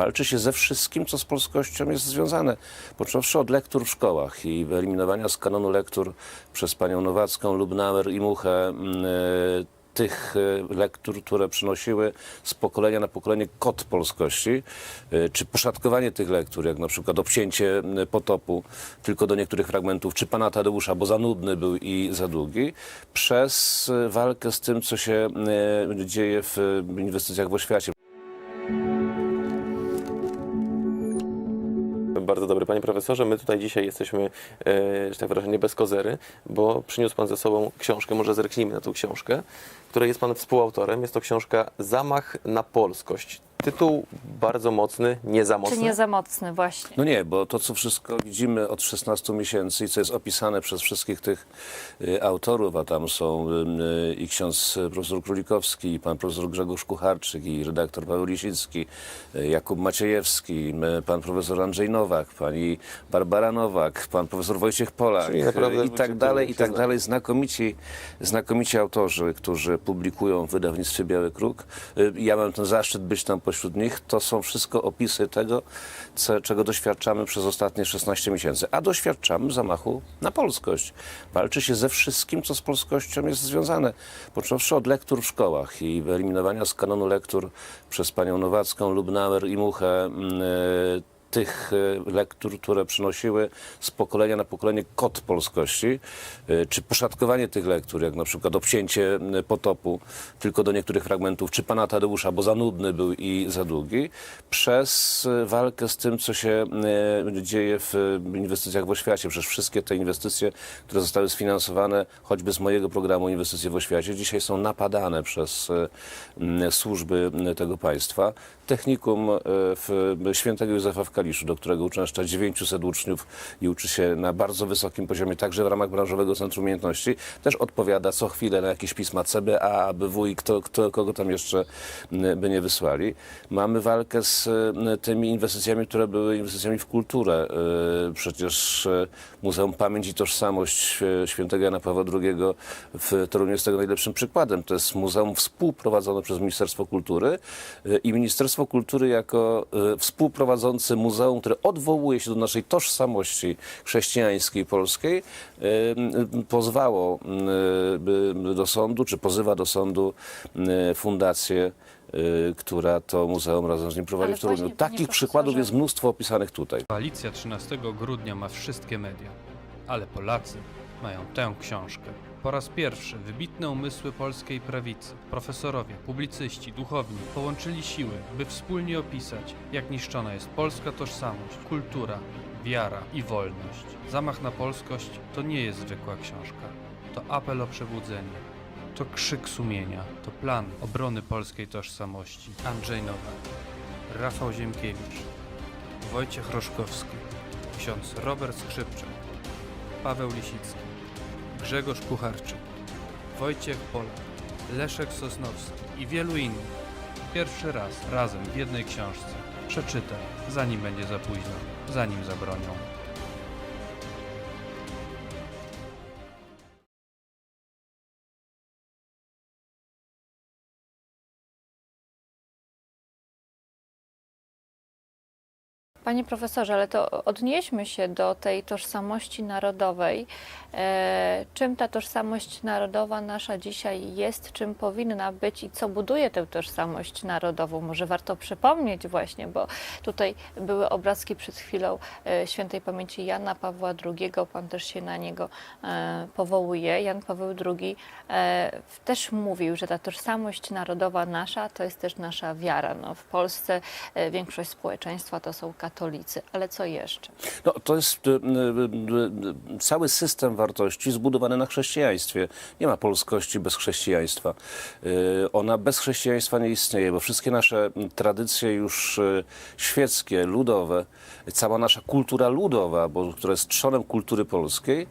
Walczy się ze wszystkim, co z polskością jest związane. Począwszy od lektur w szkołach i wyeliminowania z kanonu lektur przez panią Nowacką, Lubnauer i Muchę mm, e, tych e, lektur, które przynosiły z pokolenia na pokolenie kod polskości, e, czy poszatkowanie tych lektur, jak na przykład obcięcie potopu tylko do niektórych fragmentów, czy pana Tadeusza, bo za nudny był i za długi, przez walkę z tym, co się dzieje w inwestycjach w oświacie. Bardzo dobry, panie profesorze. My tutaj dzisiaj jesteśmy, e, że tak wyrażę, bez kozery, bo przyniósł pan ze sobą książkę, może zerknijmy na tą książkę, której jest pan współautorem. Jest to książka Zamach na polskość. Tytuł bardzo mocny, nie za mocny. Czy nie za mocny właśnie? No nie, bo to, co wszystko widzimy od 16 miesięcy i co jest opisane przez wszystkich tych y, autorów, a tam są y, i ksiądz profesor Królikowski, i pan profesor Grzegorz Kucharczyk, i redaktor Paweł Lisicki, y, Jakub Maciejewski, y, pan profesor Andrzej Nowak, pani Barbara Nowak, pan profesor Wojciech Polak Czyli naprawdę y, i tak dalej, i tak dalej. Znakomici, znakomici autorzy, którzy publikują w wydawnictwie Biały Kruk. Y, Ja mam ten zaszczyt być tam pośród nich. To są wszystko opisy tego, co, czego doświadczamy przez ostatnie 16 miesięcy. A doświadczamy zamachu na polskość. Walczy się ze wszystkim, co z polskością jest związane. Począwszy od lektur w szkołach i wyeliminowania z kanonu lektur przez panią Nowacką, Lubnauer i Muchę mm, y, tych e, lektur, które przynosiły z pokolenia na pokolenie kod polskości, e, czy poszatkowanie tych lektur, jak na przykład obcięcie potopu tylko do niektórych fragmentów, czy pana Tadeusza, bo za nudny był i za długi, przez e, walkę z tym, co się dzieje w inwestycjach w oświacie. Przecież wszystkie te inwestycje, które zostały sfinansowane choćby z mojego programu Inwestycje w oświacie, dzisiaj są napadane przez służby tego państwa. Technikum w Świętego Józefa w Kaliszu, do którego uczęszcza 900 uczniów i uczy się na bardzo wysokim poziomie, także w ramach branżowego Centrum Umiejętności, też odpowiada co chwilę na jakieś pisma CBA, ABW i kto, kto, kogo tam jeszcze by nie wysłali. Mamy walkę z tymi inwestycjami, które były inwestycjami w kulturę. E, Przecież e, Muzeum Pamięć i Tożsamość e, Świętego Jana Pawła II w Toruniu jest tego najlepszym przykładem. To jest muzeum współprowadzone przez Ministerstwo Kultury i Ministerstwo Kultury jako współprowadzący muzeum, które odwołuje się do naszej tożsamości chrześcijańskiej polskiej, pozwało do sądu, czy pozywa do sądu fundację, e, która to muzeum razem z nim prowadzi Ale w Toruniu. Takich przykładów jest mnóstwo opisanych tutaj. Koalicja 13 grudnia ma wszystkie media, ale Polacy mają tę książkę. Po raz pierwszy wybitne umysły polskiej prawicy, profesorowie, publicyści, duchowni połączyli siły, by wspólnie opisać, jak niszczona jest polska tożsamość, kultura, wiara i wolność. Zamach na polskość to nie jest zwykła książka. To apel o przebudzenie. To krzyk sumienia. To plan obrony polskiej tożsamości. Andrzej Nowak, Rafał Ziemkiewicz, Wojciech Roszkowski, ksiądz Robert Skrzypczak, Paweł Lisicki, Grzegorz Kucharczyk, Wojciech Polak, Leszek Sosnowski i wielu innych. Pierwszy raz razem w jednej książce. Przeczytaj, zanim będzie za późno, zanim zabronią. Panie profesorze, ale to odnieśmy się do tej tożsamości narodowej. E, czym ta tożsamość narodowa nasza dzisiaj jest, czym powinna być i co buduje tę tożsamość narodową? Może warto przypomnieć właśnie, bo tutaj były obrazki przed chwilą e, świętej pamięci Jana Pawła II. Pan też się na niego e, powołuje. Jan Paweł II też mówił, że ta tożsamość narodowa nasza to jest też nasza wiara. No, w Polsce większość społeczeństwa to są katolicy, ale co jeszcze? No, to jest y, y, y, cały system wartości zbudowany na chrześcijaństwie. Nie ma polskości bez chrześcijaństwa. Y, Ona bez chrześcijaństwa nie istnieje, bo wszystkie nasze tradycje już y, świeckie, ludowe, cała nasza kultura ludowa, bo, która jest trzonem kultury polskiej,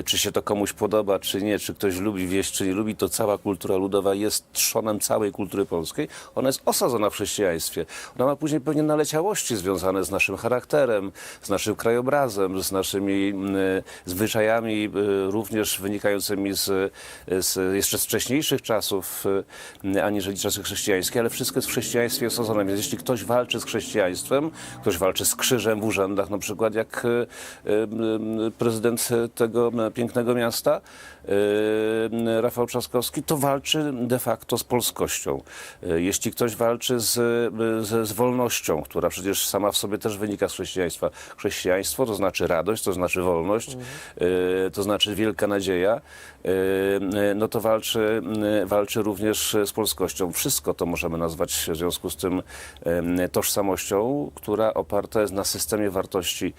y, czy się to komuś podoba, czy nie, czy ktoś lubi wieść, czy nie lubi, to cała kultura ludowa jest trzonem całej kultury polskiej. Ona jest osadzona w chrześcijaństwie. Ona ma później pewnie naleciałości związane z naszym charakterem, z naszym krajobrazem, z naszymi mm, zwyczajami, y, również wynikającymi z, z jeszcze z wcześniejszych czasów, aniżeli czasy chrześcijańskie, ale wszystko jest w chrześcijaństwie osadzone. Więc jeśli ktoś walczy z chrześcijaństwem, ktoś walczy z krzyżem w urzędach, na przykład jak prezydent tego pięknego miasta, Rafał Trzaskowski, to walczy de facto z polskością. Jeśli ktoś walczy z, z, z wolnością, która przecież sama w sobie też wynika z chrześcijaństwa. Chrześcijaństwo to znaczy radość, to znaczy wolność, y, to znaczy wielka nadzieja, y, y, no to walczy, walczy również z polskością. Wszystko to możemy nazwać w związku z tym tożsamością, która oparta jest na systemie wartości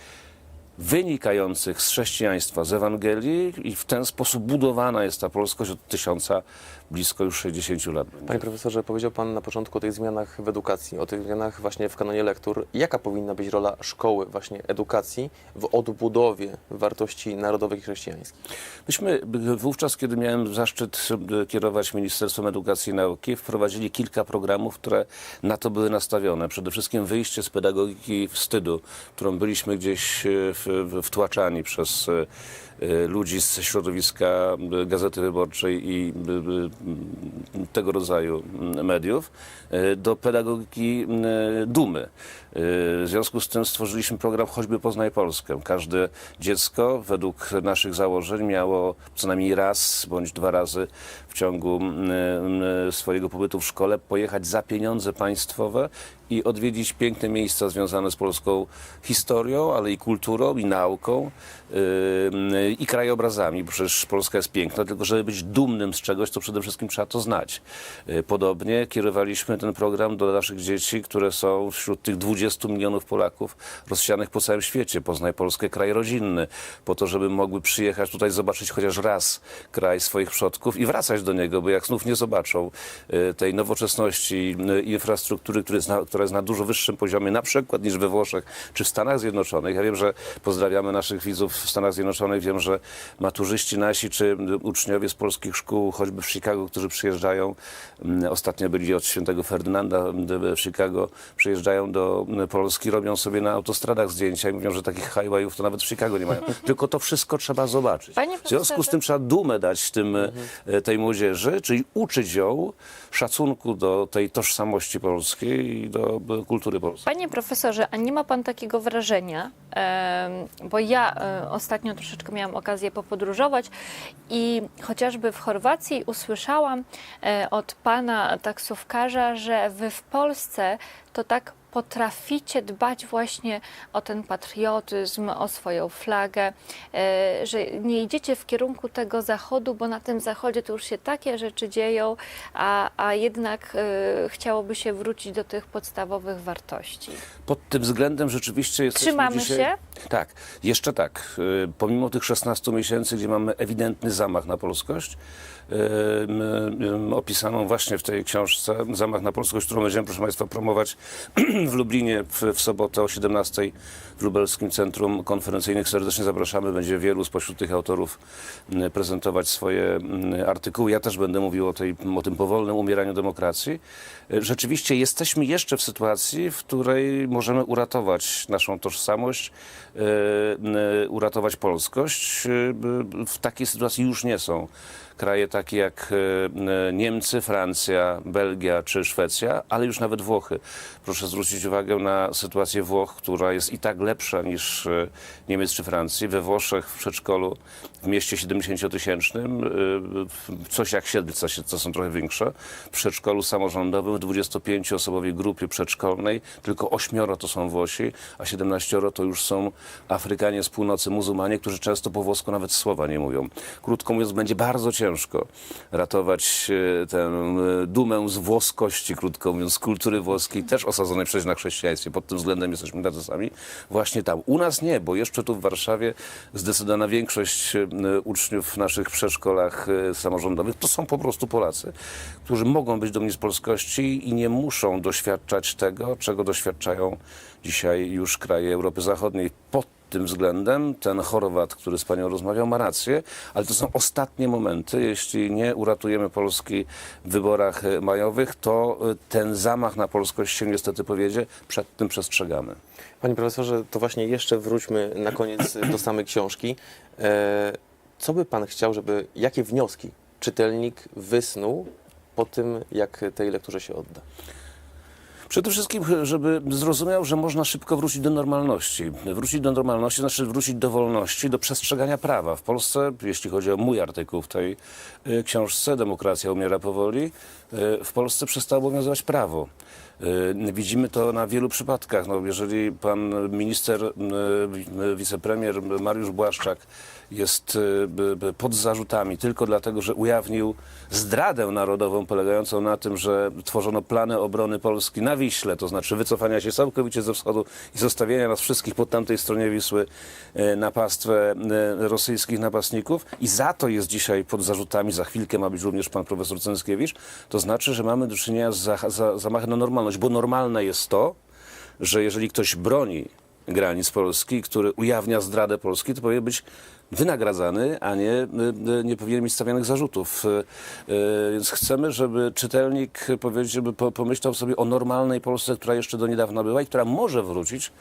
wynikających z chrześcijaństwa, z Ewangelii i w ten sposób budowana jest ta polskość od tysiąca, blisko już 60 lat. Panie profesorze, powiedział Pan na początku o tych zmianach w edukacji, o tych zmianach właśnie w kanonie lektur. Jaka powinna być rola szkoły, właśnie edukacji w odbudowie wartości narodowych i chrześcijańskich? Myśmy wówczas, kiedy miałem zaszczyt e, kierować Ministerstwem Edukacji i Nauki, wprowadzili kilka programów, które na to były nastawione. Przede wszystkim wyjście z pedagogiki wstydu, którą byliśmy gdzieś e, wtłaczani przez e, ludzi z środowiska e, Gazety Wyborczej i e, tego rodzaju m, mediów, do pedagogiki dumy. W związku z tym stworzyliśmy program Choćby Poznaj Polskę. Każde dziecko według naszych założeń miało co najmniej raz bądź dwa razy w ciągu m, m, swojego pobytu w szkole pojechać za pieniądze państwowe i odwiedzić piękne miejsca związane z polską historią, ale i kulturą, i nauką, yy, i krajobrazami, przecież Polska jest piękna, tylko żeby być dumnym z czegoś, to przede wszystkim trzeba to znać. Yy, Podobnie kierowaliśmy ten program do naszych dzieci, które są wśród tych 20 milionów Polaków rozsianych po całym świecie. Poznaj Polskę, kraj rodzinny, po to, żeby mogły przyjechać tutaj, zobaczyć chociaż raz kraj swoich przodków i wracać do niego, bo jak znów nie zobaczą yy, tej nowoczesności, yy, infrastruktury, na, która jest na dużo wyższym poziomie, na przykład niż we Włoszech czy w Stanach Zjednoczonych. Ja wiem, że pozdrawiamy naszych widzów w Stanach Zjednoczonych. Wiem, że maturzyści nasi czy uczniowie z polskich szkół, choćby w Chicago, którzy przyjeżdżają, ostatnio byli od świętego Ferdynanda w Chicago, przyjeżdżają do Polski, robią sobie na autostradach zdjęcia i mówią, że takich highwayów to nawet w Chicago nie mają. Tylko to wszystko trzeba zobaczyć. W związku z tym trzeba dumę dać tym, e, tej młodzieży, czyli uczyć ją szacunku do tej tożsamości polskiej i do e, kultury polskiej. Panie profesorze, a nie ma pan takiego wrażenia, bo ja e, ostatnio troszeczkę miałam okazję popodróżować i chociażby w Chorwacji usłyszałam e, od pana taksówkarza, że wy w Polsce to tak potraficie dbać właśnie o ten patriotyzm, o swoją flagę, e, że nie idziecie w kierunku tego zachodu, bo na tym zachodzie to już się takie rzeczy dzieją, a, a jednak e, chciałoby się wrócić do tych podstawowych wartości. Pod tym względem rzeczywiście jesteśmy Trzymamy dzisiaj... się? Tak, jeszcze tak. Y, Pomimo tych 16 miesięcy, gdzie mamy ewidentny zamach na polskość, opisaną właśnie w tej książce Zamach na polskość, którą będziemy, proszę Państwa, promować w Lublinie w, w sobotę o 17 w Lubelskim Centrum Konferencyjnym. Serdecznie zapraszamy. Będzie wielu spośród tych autorów prezentować swoje artykuły. Ja też będę mówił o, tej, o tym powolnym umieraniu demokracji. Y, Rzeczywiście jesteśmy jeszcze w sytuacji, w której możemy uratować naszą tożsamość, y, y, uratować polskość. W takiej sytuacji już nie są kraje takie jak y, y, Niemcy, Francja, Belgia czy Szwecja, ale już nawet Włochy. Proszę zwrócić uwagę na sytuację Włoch, która jest i tak lepsza niż y, Niemiec czy Francji. We Włoszech w przedszkolu w mieście 70-tysięcznym, y, coś jak Siedlca, co są trochę większe, w przedszkolu samorządowym w 25-osobowej grupie przedszkolnej tylko ośmioro to są Włosi, a 17 to już są Afrykanie z północy, muzułmanie, którzy często po włosku nawet słowa nie mówią. Krótko mówiąc, będzie bardzo ciężko ratować e, tę e, dumę z włoskości, krótko mówiąc, z kultury włoskiej, też osadzonej przecież na chrześcijaństwie. Pod tym względem jesteśmy tacy sami. Właśnie tam. U nas nie, bo jeszcze tu w Warszawie zdecydowana większość e, uczniów w naszych przedszkolach samorządowych to są po prostu Polacy, którzy mogą być dumni z polskości i nie muszą doświadczać tego, czego doświadczają dzisiaj już kraje Europy Zachodniej. Pod tym względem ten Chorwat, który z panią rozmawiał, ma rację, ale to są ostatnie momenty. Jeśli nie uratujemy Polski w wyborach e, majowych, to e, ten zamach na polskość się niestety powiedzie. Przed tym przestrzegamy. Panie profesorze, to właśnie jeszcze wróćmy na koniec do samej książki. E, Co by pan chciał, żeby, jakie wnioski czytelnik wysnuł po tym, jak tej lekturze się odda? Przede wszystkim, żeby zrozumiał, że można szybko wrócić do normalności. Wrócić do normalności znaczy wrócić do wolności, do przestrzegania prawa. W Polsce, jeśli chodzi o mój artykuł w tej y, książce, Demokracja umiera powoli, y, w Polsce przestało obowiązywać prawo. Y, Widzimy to na wielu przypadkach. No, jeżeli pan minister, y, y, wicepremier Mariusz Błaszczak jest pod zarzutami tylko dlatego, że ujawnił zdradę narodową polegającą na tym, że tworzono plany obrony Polski na Wiśle, to znaczy wycofania się całkowicie ze wschodu i zostawienia nas wszystkich po tamtej stronie Wisły na pastwę rosyjskich napastników. I za to jest dzisiaj pod zarzutami, za chwilkę ma być również pan profesor Cęckiewicz, to znaczy, że mamy do czynienia z za, za, zamachem na normalność, bo normalne jest to, że jeżeli ktoś broni granic Polski, który ujawnia zdradę Polski, to powinien być wynagradzany, a nie, y, y, nie powinien mieć stawianych zarzutów. Y, Więc chcemy, żeby czytelnik żeby po- pomyślał sobie o normalnej Polsce, która jeszcze do niedawna była i która może wrócić.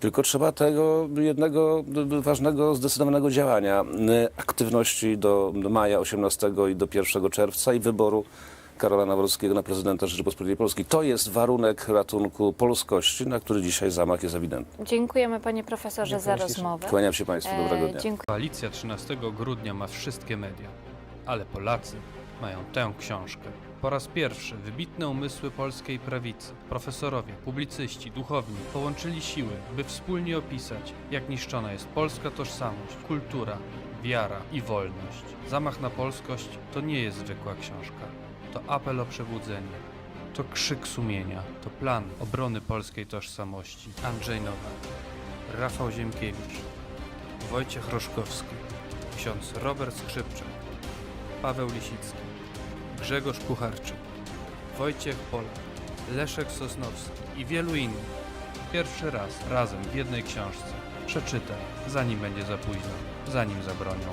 Tylko trzeba tego jednego ważnego, zdecydowanego działania, aktywności do maja 18 i do 1 czerwca i wyboru Karola Nawrockiego na prezydenta Rzeczypospolitej Polskiej. To jest warunek ratunku polskości, na który dzisiaj zamach jest ewidentny. Dziękujemy panie profesorze za rozmowę. Kłaniam się Państwu, dobrego E, dnia. Dziękuję. Koalicja 13 grudnia ma wszystkie media, ale Polacy mają tę książkę. Po raz pierwszy wybitne umysły polskiej prawicy, profesorowie, publicyści, duchowni połączyli siły, by wspólnie opisać, jak niszczona jest polska tożsamość, kultura, wiara i wolność. Zamach na polskość to nie jest zwykła książka. To apel o przebudzenie. To krzyk sumienia. To plan obrony polskiej tożsamości. Andrzej Nowak, Rafał Ziemkiewicz, Wojciech Roszkowski, ksiądz Robert Skrzypczak, Paweł Lisicki, Grzegorz Kucharczyk, Wojciech Polak, Leszek Sosnowski i wielu innych. Pierwszy raz razem w jednej książce. Przeczytaj, zanim będzie za późno, zanim zabronią.